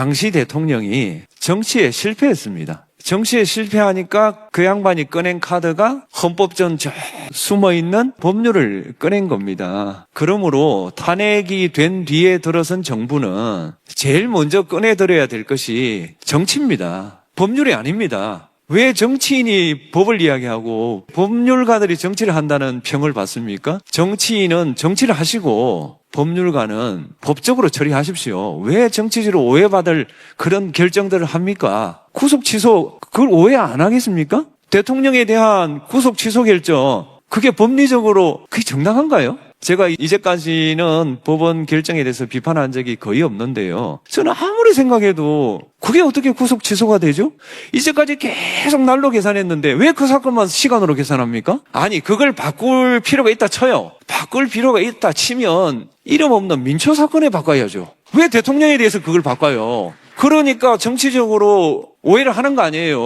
당시 대통령이 정치에 실패했습니다. 정치에 실패하니까 그 양반이 꺼낸 카드가 헌법전 저 숨어 있는 법률을 꺼낸 겁니다. 그러므로 탄핵이 된 뒤에 들어선 정부는 제일 먼저 꺼내들어야 될 것이 정치입니다. 법률이 아닙니다. 왜 정치인이 법을 이야기하고 법률가들이 정치를 한다는 평을 받습니까? 정치인은 정치를 하시고 법률가는 법적으로 처리하십시오. 왜 정치적으로 오해받을 그런 결정들을 합니까? 구속 취소 그걸 오해 안 하겠습니까? 대통령에 대한 구속 취소 결정 그게 법리적으로 그게 정당한가요? 제가 이제까지는 법원 결정에 대해서 비판한 적이 거의 없는데요. 저는 아무리 생각해도 그게 어떻게 구속 취소가 되죠? 이제까지 계속 날로 계산했는데 왜 그 사건만 시간으로 계산합니까? 아니, 그걸 바꿀 필요가 있다 쳐요. 바꿀 필요가 있다 치면 이름 없는 민초 사건에 바꿔야죠. 왜 대통령에 대해서 그걸 바꿔요? 그러니까 정치적으로 오해를 하는 거 아니에요.